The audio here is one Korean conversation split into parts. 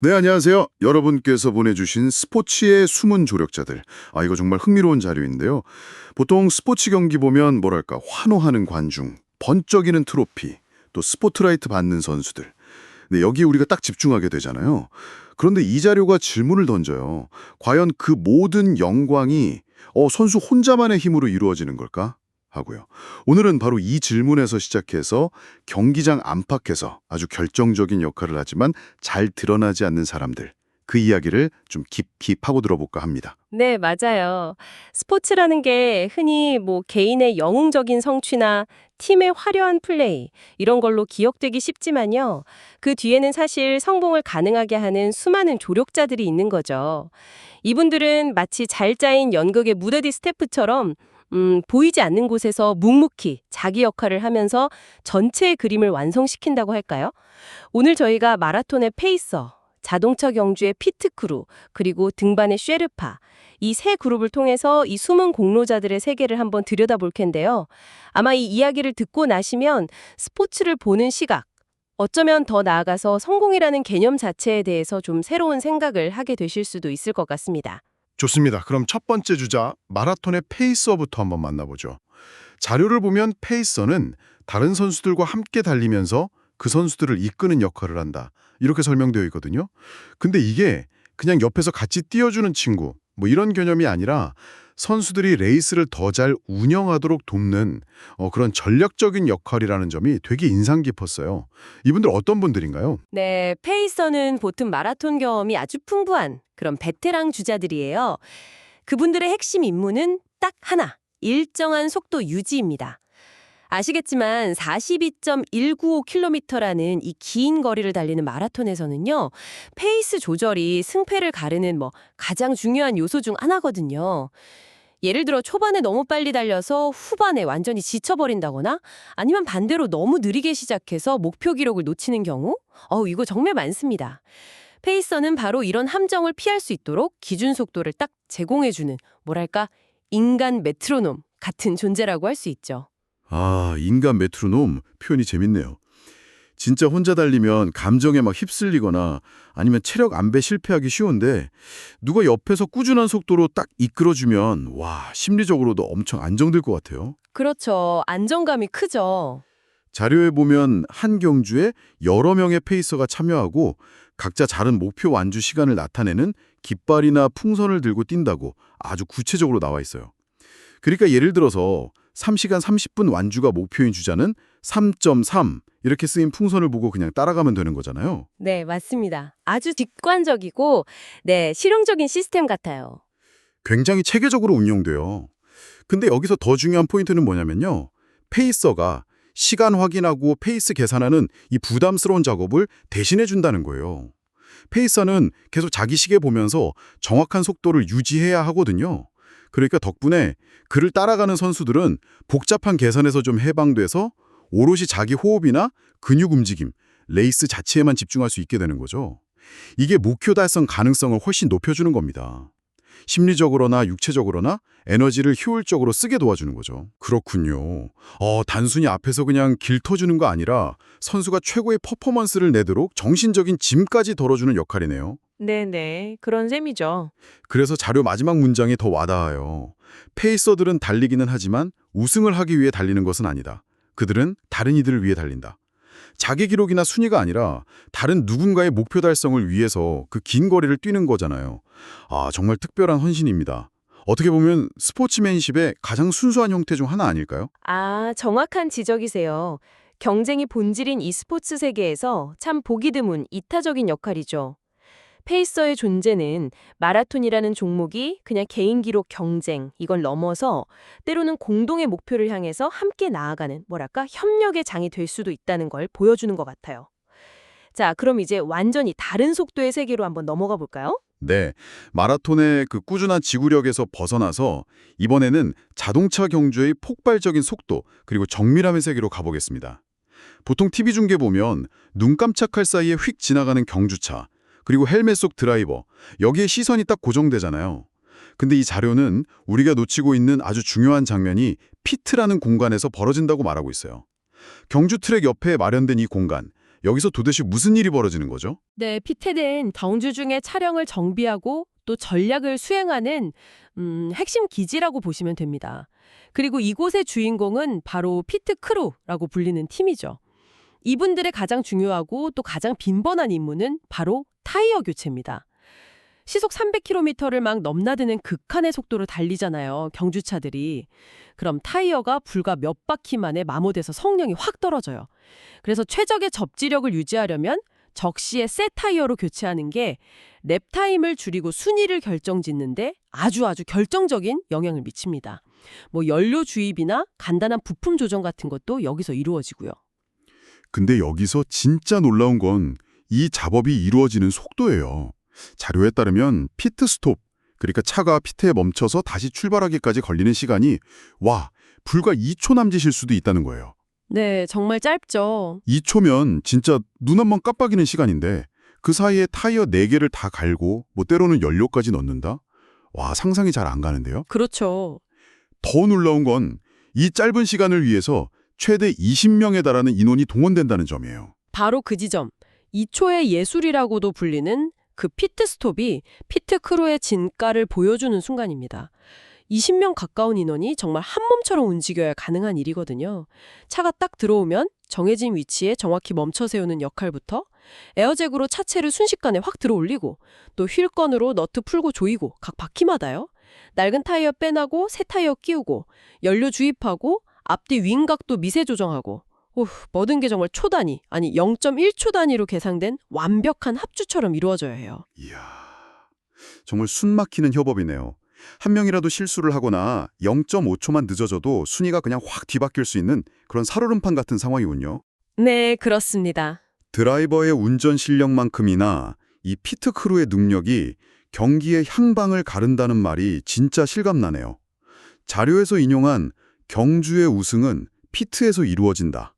네, 안녕하세요. 여러분께서 보내주신 스포츠의 숨은 조력자들. 아, 이거 정말 흥미로운 자료인데요. 보통 스포츠 경기 보면 뭐랄까, 환호하는 관중, 번쩍이는 트로피, 또 스포트라이트 받는 선수들. 네, 여기 우리가 딱 집중하게 되잖아요. 그런데 이 자료가 질문을 던져요. 과연 그 모든 영광이 어, 선수 혼자만의 힘으로 이루어지는 걸까? 하고요. 오늘은 바로 이 질문에서 시작해서 경기장 안팎에서 아주 결정적인 역할을 하지만 잘 드러나지 않는 사람들, 그 이야기를 좀 깊이 파고 들어볼까 합니다. 네, 맞아요. 스포츠라는 게 흔히 뭐 개인의 영웅적인 성취나 팀의 화려한 플레이 이런 걸로 기억되기 쉽지만요. 그 뒤에는 사실 성공을 가능하게 하는 수많은 조력자들이 있는 거죠. 이분들은 마치 잘 짜인 연극의 무대뒤 스태프처럼 음, 보이지 않는 곳에서 묵묵히 자기 역할을 하면서 전체의 그림을 완성시킨다고 할까요? 오늘 저희가 마라톤의 페이서, 자동차 경주의 피트크루, 그리고 등반의 쉐르파, 이 세 그룹을 통해서 이 숨은 공로자들의 세계를 한번 들여다볼 텐데요. 아마 이 이야기를 듣고 나시면 스포츠를 보는 시각, 어쩌면 더 나아가서 성공이라는 개념 자체에 대해서 좀 새로운 생각을 하게 되실 수도 있을 것 같습니다. 좋습니다. 그럼 첫 번째 주자 마라톤의 페이서부터 한번 만나보죠. 자료를 보면 페이서는 다른 선수들과 함께 달리면서 그 선수들을 이끄는 역할을 한다. 이렇게 설명되어 있거든요. 근데 이게 그냥 옆에서 같이 뛰어주는 친구 뭐 이런 개념이 아니라 선수들이 레이스를 더 잘 운영하도록 돕는 어, 그런 전략적인 역할이라는 점이 되게 인상 깊었어요. 이분들 어떤 분들인가요? 네, 페이서는 보통 마라톤 경험이 아주 풍부한 그런 베테랑 주자들이에요. 그분들의 핵심 임무는 딱 하나, 일정한 속도 유지입니다. 아시겠지만 42.195km라는 이 긴 거리를 달리는 마라톤에서는요, 페이스 조절이 승패를 가르는 뭐 가장 중요한 요소 중 하나거든요. 예를 들어 초반에 너무 빨리 달려서 후반에 완전히 지쳐버린다거나 아니면 반대로 너무 느리게 시작해서 목표 기록을 놓치는 경우? 어우, 이거 정말 많습니다. 페이서는 바로 이런 함정을 피할 수 있도록 기준 속도를 딱 제공해주는, 뭐랄까, 인간 메트로놈 같은 존재라고 할 수 있죠. 아, 인간 메트로놈 표현이 재밌네요. 진짜 혼자 달리면 감정에 막 휩쓸리거나 아니면 체력 안배 실패하기 쉬운데 누가 옆에서 꾸준한 속도로 딱 이끌어주면 와, 심리적으로도 엄청 안정될 것 같아요. 그렇죠. 안정감이 크죠. 자료에 보면 한 경주에 여러 명의 페이서가 참여하고 각자 다른 목표 완주 시간을 나타내는 깃발이나 풍선을 들고 뛴다고 아주 구체적으로 나와 있어요. 그러니까 예를 들어서 3시간 30분 완주가 목표인 주자는 3.3 이렇게 쓰인 풍선을 보고 그냥 따라가면 되는 거잖아요. 네, 맞습니다. 아주 직관적이고, 네, 실용적인 시스템 같아요. 굉장히 체계적으로 운영돼요. 근데 여기서 더 중요한 포인트는 뭐냐면요. 페이서가 시간 확인하고 페이스 계산하는 이 부담스러운 작업을 대신해 준다는 거예요. 페이서는 계속 자기 시계 보면서 정확한 속도를 유지해야 하거든요. 그러니까 덕분에 그를 따라가는 선수들은 복잡한 계산에서 좀 해방돼서 오롯이 자기 호흡이나 근육 움직임, 레이스 자체에만 집중할 수 있게 되는 거죠. 이게 목표 달성 가능성을 훨씬 높여주는 겁니다. 심리적으로나 육체적으로나 에너지를 효율적으로 쓰게 도와주는 거죠. 그렇군요. 어, 단순히 앞에서 그냥 길 터주는 거 아니라 선수가 최고의 퍼포먼스를 내도록 정신적인 짐까지 덜어주는 역할이네요. 네네, 그런 셈이죠. 그래서 자료 마지막 문장이 더 와닿아요. 페이서들은 달리기는 하지만 우승을 하기 위해 달리는 것은 아니다. 그들은 다른 이들을 위해 달린다. 자기 기록이나 순위가 아니라 다른 누군가의 목표 달성을 위해서 그 긴 거리를 뛰는 거잖아요. 아, 정말 특별한 헌신입니다. 어떻게 보면 스포츠맨십의 가장 순수한 형태 중 하나 아닐까요? 아, 정확한 지적이세요. 경쟁이 본질인 이 스포츠 세계에서 참 보기 드문 이타적인 역할이죠. 페이서의 존재는 마라톤이라는 종목이 그냥 개인 기록 경쟁 이걸 넘어서 때로는 공동의 목표를 향해서 함께 나아가는 뭐랄까 협력의 장이 될 수도 있다는 걸 보여주는 것 같아요. 자, 그럼 이제 완전히 다른 속도의 세계로 한번 넘어가 볼까요? 네, 마라톤의 그 꾸준한 지구력에서 벗어나서 이번에는 자동차 경주의 폭발적인 속도 그리고 정밀함의 세계로 가보겠습니다. 보통 TV 중계 보면 눈 깜짝할 사이에 휙 지나가는 경주차 그리고 헬멧 속 드라이버 여기에 시선이 딱 고정되잖아요. 근데 이 자료는 우리가 놓치고 있는 아주 중요한 장면이 피트라는 공간에서 벌어진다고 말하고 있어요. 경주 트랙 옆에 마련된 이 공간 여기서 도대체 무슨 일이 벌어지는 거죠? 네, 피테는 경주 중에 차량을 정비하고 또 전략을 수행하는 음, 핵심 기지라고 보시면 됩니다. 그리고 이곳의 주인공은 바로 피트 크루라고 불리는 팀이죠. 이분들의 가장 중요하고 또 가장 빈번한 임무는 바로 타이어 교체입니다. 시속 300km를 막 넘나드는 극한의 속도로 달리잖아요. 경주차들이. 그럼 타이어가 불과 몇 바퀴 만에 마모돼서 성능이 확 떨어져요. 그래서 최적의 접지력을 유지하려면 적시에 새 타이어로 교체하는 게 랩타임을 줄이고 순위를 결정짓는데 아주 아주 결정적인 영향을 미칩니다. 뭐 연료 주입이나 간단한 부품 조정 같은 것도 여기서 이루어지고요. 근데 여기서 진짜 놀라운 건 이 작업이 이루어지는 속도예요. 자료에 따르면 피트 스톱, 그러니까 차가 피트에 멈춰서 다시 출발하기까지 걸리는 시간이 와, 불과 2초 남짓일 수도 있다는 거예요. 네, 정말 짧죠. 2초면 진짜 눈 한 번 깜빡이는 시간인데 그 사이에 타이어 4개를 다 갈고 뭐 때로는 연료까지 넣는다? 와, 상상이 잘 안 가는데요. 그렇죠. 더 놀라운 건 이 짧은 시간을 위해서 최대 20명에 달하는 인원이 동원된다는 점이에요. 바로 그 지점. 2초의 예술이라고도 불리는 그 피트 스톱이 피트 크루의 진가를 보여주는 순간입니다. 20명 가까운 인원이 정말 한 몸처럼 움직여야 가능한 일이거든요. 차가 딱 들어오면 정해진 위치에 정확히 멈춰 세우는 역할부터 에어잭으로 차체를 순식간에 확 들어올리고 또 휠건으로 너트 풀고 조이고 각 바퀴마다요. 낡은 타이어 빼나고 새 타이어 끼우고 연료 주입하고 앞뒤 윙각도 미세 조정하고 오, 모든 게 정말 초 단위, 아니 0.1초 단위로 계산된 완벽한 합주처럼 이루어져야 해요. 이야, 정말 숨 막히는 협업이네요. 한 명이라도 실수를 하거나 0.5초만 늦어져도 순위가 그냥 확 뒤바뀔 수 있는 그런 살얼음판 같은 상황이군요. 네, 그렇습니다. 드라이버의 운전 실력만큼이나 이 피트 크루의 능력이 경기의 향방을 가른다는 말이 진짜 실감나네요. 자료에서 인용한 경주의 우승은 피트에서 이루어진다.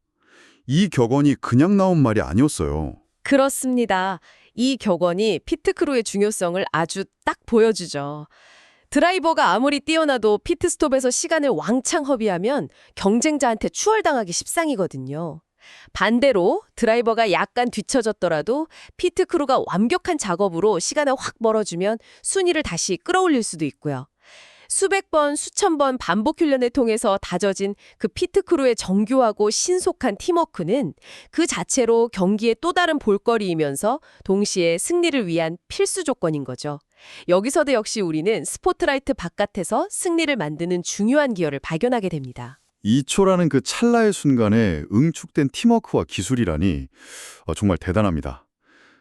이 격언이 그냥 나온 말이 아니었어요. 그렇습니다. 이 격언이 피트크루의 중요성을 아주 딱 보여주죠. 드라이버가 아무리 뛰어나도 피트스톱에서 시간을 왕창 허비하면 경쟁자한테 추월당하기 십상이거든요. 반대로 드라이버가 약간 뒤처졌더라도 피트크루가 완벽한 작업으로 시간을 확 벌어주면 순위를 다시 끌어올릴 수도 있고요. 수백 번, 수천 번 반복 훈련을 통해서 다져진 그 피트크루의 정교하고 신속한 팀워크는 그 자체로 경기의 또 다른 볼거리이면서 동시에 승리를 위한 필수 조건인 거죠. 여기서도 역시 우리는 스포트라이트 바깥에서 승리를 만드는 중요한 기여를 발견하게 됩니다. 2초라는 그 찰나의 순간에 응축된 팀워크와 기술이라니 어, 정말 대단합니다.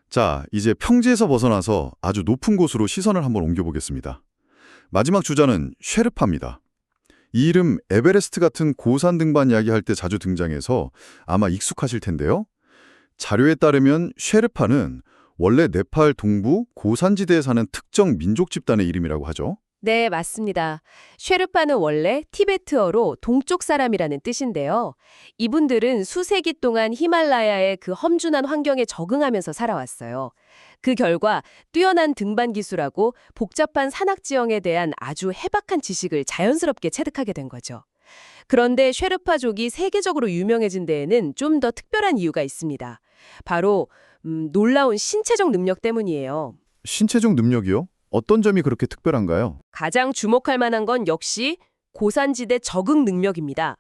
자, 이제 평지에서 벗어나서 아주 높은 곳으로 시선을 한번 옮겨보겠습니다. 마지막 주자는 쉐르파입니다. 이 이름 에베레스트 같은 고산 등반 이야기할 때 자주 등장해서 아마 익숙하실 텐데요. 자료에 따르면 쉐르파는 원래 네팔 동부 고산지대에 사는 특정 민족 집단의 이름이라고 하죠. 네, 맞습니다. 쉐르파는 원래 티베트어로 동쪽 사람이라는 뜻인데요. 이분들은 수세기 동안 히말라야의 그 험준한 환경에 적응하면서 살아왔어요. 그 결과 뛰어난 등반 기술하고 복잡한 산악 지형에 대한 아주 해박한 지식을 자연스럽게 체득하게 된 거죠. 그런데 쉐르파족이 세계적으로 유명해진 데에는 좀 더 특별한 이유가 있습니다. 바로 음, 놀라운 신체적 능력 때문이에요. 신체적 능력이요? 어떤 점이 그렇게 특별한가요? 가장 주목할 만한 건 역시 고산지대 적응 능력입니다.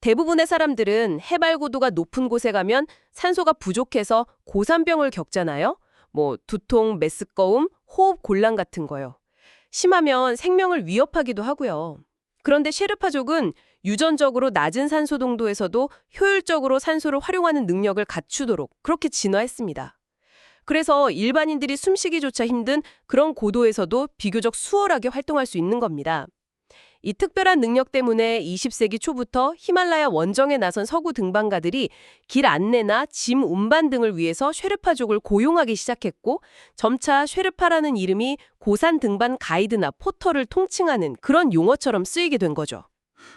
대부분의 사람들은 해발 고도가 높은 곳에 가면 산소가 부족해서 고산병을 겪잖아요. 뭐 두통, 메스꺼움, 호흡 곤란 같은 거요. 심하면 생명을 위협하기도 하고요. 그런데 쉐르파족은 유전적으로 낮은 산소 동도에서도 효율적으로 산소를 활용하는 능력을 갖추도록 그렇게 진화했습니다. 그래서 일반인들이 숨쉬기조차 힘든 그런 고도에서도 비교적 수월하게 활동할 수 있는 겁니다. 이 특별한 능력 때문에 20세기 초부터 히말라야 원정에 나선 서구 등반가들이 길 안내나 짐 운반 등을 위해서 쉐르파족을 고용하기 시작했고 점차 쉐르파라는 이름이 고산 등반 가이드나 포터를 통칭하는 그런 용어처럼 쓰이게 된 거죠.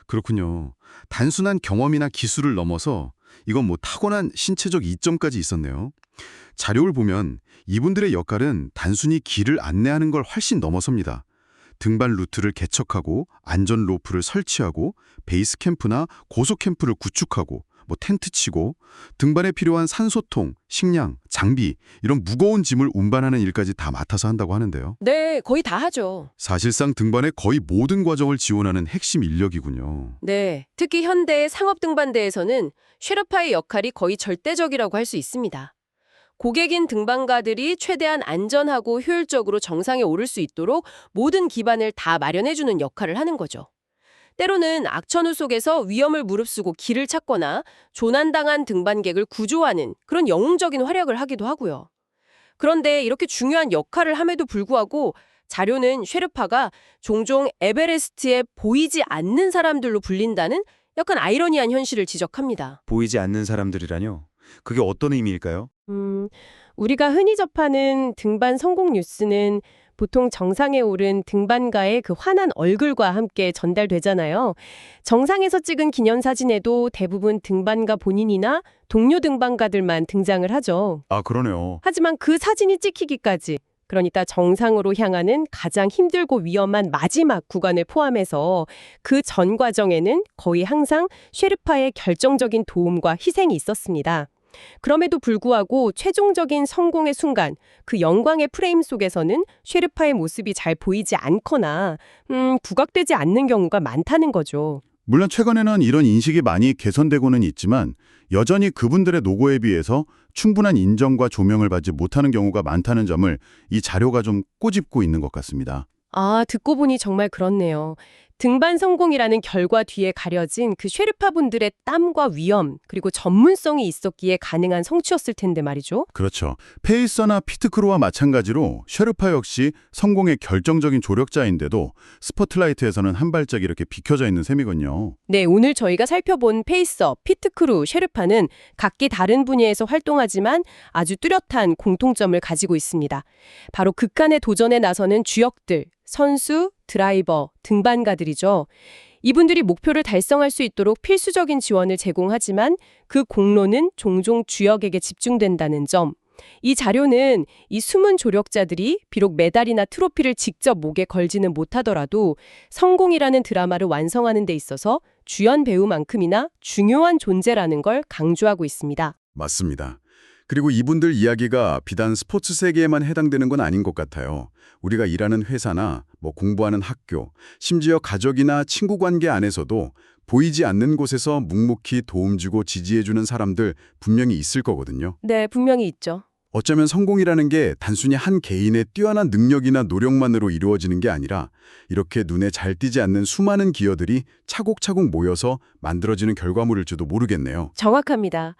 그렇군요. 단순한 경험이나 기술을 넘어서 이건 뭐 타고난 신체적 이점까지 있었네요. 자료를 보면 이분들의 역할은 단순히 길을 안내하는 걸 훨씬 넘어섭니다. 등반 루트를 개척하고 안전 로프를 설치하고 베이스 캠프나 고속 캠프를 구축하고 뭐 텐트 치고 등반에 필요한 산소통, 식량, 장비 이런 무거운 짐을 운반하는 일까지 다 맡아서 한다고 하는데요. 네, 거의 다 하죠. 사실상 등반의 거의 모든 과정을 지원하는 핵심 인력이군요. 네, 특히 현대의 상업 등반대에서는 쉐르파의 역할이 거의 절대적이라고 할 수 있습니다. 고객인 등반가들이 최대한 안전하고 효율적으로 정상에 오를 수 있도록 모든 기반을 다 마련해주는 역할을 하는 거죠. 때로는 악천후 속에서 위험을 무릅쓰고 길을 찾거나 조난당한 등반객을 구조하는 그런 영웅적인 활약을 하기도 하고요. 그런데 이렇게 중요한 역할을 함에도 불구하고 자료는 쉐르파가 종종 에베레스트에 보이지 않는 사람들로 불린다는 약간 아이러니한 현실을 지적합니다. 보이지 않는 사람들이라뇨? 그게 어떤 의미일까요? 음, 우리가 흔히 접하는 등반 성공 뉴스는 보통 정상에 오른 등반가의 그 환한 얼굴과 함께 전달되잖아요. 정상에서 찍은 기념사진에도 대부분 등반가 본인이나 동료 등반가들만 등장을 하죠. 아, 그러네요. 하지만 그 사진이 찍히기까지 그러니까 정상으로 향하는 가장 힘들고 위험한 마지막 구간을 포함해서 그 전 과정에는 거의 항상 쉐르파의 결정적인 도움과 희생이 있었습니다. 그럼에도 불구하고 최종적인 성공의 순간 그 영광의 프레임 속에서는 쉐르파의 모습이 잘 보이지 않거나 음, 부각되지 않는 경우가 많다는 거죠. 물론 최근에는 이런 인식이 많이 개선되고는 있지만 여전히 그분들의 노고에 비해서 충분한 인정과 조명을 받지 못하는 경우가 많다는 점을 이 자료가 좀 꼬집고 있는 것 같습니다. 아, 듣고 보니 정말 그렇네요. 등반 성공이라는 결과 뒤에 가려진 그 쉐르파 분들의 땀과 위험, 그리고 전문성이 있었기에 가능한 성취였을 텐데 말이죠. 그렇죠. 페이서나 피트크루와 마찬가지로 쉐르파 역시 성공의 결정적인 조력자인데도 스포트라이트에서는 한 발짝 이렇게 비켜져 있는 셈이군요. 네, 오늘 저희가 살펴본 페이서, 피트크루, 쉐르파는 각기 다른 분야에서 활동하지만 아주 뚜렷한 공통점을 가지고 있습니다. 바로 극한의 도전에 나서는 주역들, 선수, 드라이버, 등반가들이죠. 이분들이 목표를 달성할 수 있도록 필수적인 지원을 제공하지만 그 공로는 종종 주역에게 집중된다는 점. 이 자료는 이 숨은 조력자들이 비록 메달이나 트로피를 직접 목에 걸지는 못하더라도 성공이라는 드라마를 완성하는 데 있어서 주연 배우만큼이나 중요한 존재라는 걸 강조하고 있습니다. 맞습니다. 그리고 이분들 이야기가 비단 스포츠 세계에만 해당되는 건 아닌 것 같아요. 우리가 일하는 회사나 뭐 공부하는 학교, 심지어 가족이나 친구 관계 안에서도 보이지 않는 곳에서 묵묵히 도움 주고 지지해 주는 사람들 분명히 있을 거거든요. 네, 분명히 있죠. 어쩌면 성공이라는 게 단순히 한 개인의 뛰어난 능력이나 노력만으로 이루어지는 게 아니라 이렇게 눈에 잘 띄지 않는 수많은 기여들이 차곡차곡 모여서 만들어지는 결과물일지도 모르겠네요. 정확합니다.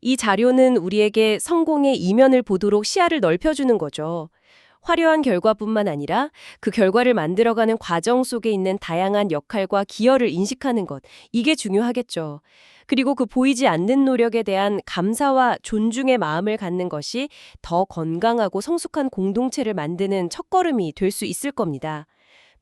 이 자료는 우리에게 성공의 이면을 보도록 시야를 넓혀주는 거죠. 화려한 결과뿐만 아니라 그 결과를 만들어가는 과정 속에 있는 다양한 역할과 기여를 인식하는 것, 이게 중요하겠죠. 그리고 그 보이지 않는 노력에 대한 감사와 존중의 마음을 갖는 것이 더 건강하고 성숙한 공동체를 만드는 첫걸음이 될 수 있을 겁니다.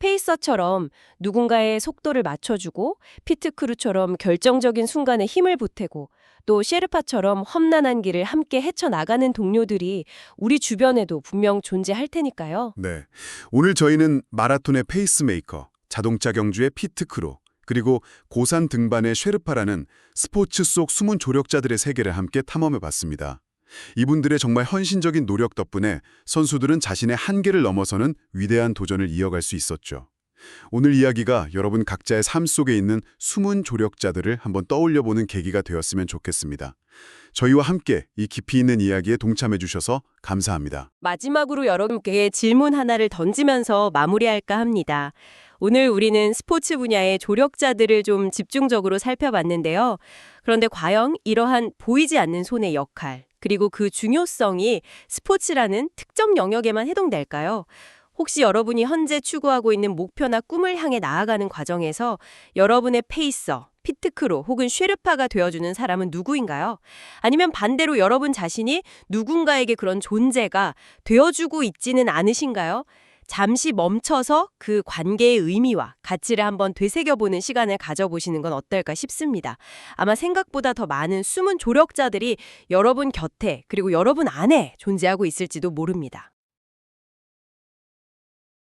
페이서처럼 누군가의 속도를 맞춰주고 피트크루처럼 결정적인 순간에 힘을 보태고 또 셰르파처럼 험난한 길을 함께 헤쳐나가는 동료들이 우리 주변에도 분명 존재할 테니까요. 네. 오늘 저희는 마라톤의 페이스메이커, 자동차 경주의 피트크루, 그리고 고산 등반의 쉐르파라는 스포츠 속 숨은 조력자들의 세계를 함께 탐험해 봤습니다. 이분들의 정말 헌신적인 노력 덕분에 선수들은 자신의 한계를 넘어서는 위대한 도전을 이어갈 수 있었죠. 오늘 이야기가 여러분 각자의 삶 속에 있는 숨은 조력자들을 한번 떠올려보는 계기가 되었으면 좋겠습니다. 저희와 함께 이 깊이 있는 이야기에 동참해 주셔서 감사합니다. 마지막으로 여러분께 질문 하나를 던지면서 마무리할까 합니다. 오늘 우리는 스포츠 분야의 조력자들을 좀 집중적으로 살펴봤는데요. 그런데 과연 이러한 보이지 않는 손의 역할, 그리고 그 중요성이 스포츠라는 특정 영역에만 해당될까요? 혹시 여러분이 현재 추구하고 있는 목표나 꿈을 향해 나아가는 과정에서 여러분의 페이서, 피트크루 혹은 쉐르파가 되어주는 사람은 누구인가요? 아니면 반대로 여러분 자신이 누군가에게 그런 존재가 되어주고 있지는 않으신가요? 잠시 멈춰서 그 관계의 의미와 가치를 한번 되새겨보는 시간을 가져보시는 건 어떨까 싶습니다. 아마 생각보다 더 많은 숨은 조력자들이 여러분 곁에 그리고 여러분 안에 존재하고 있을지도 모릅니다.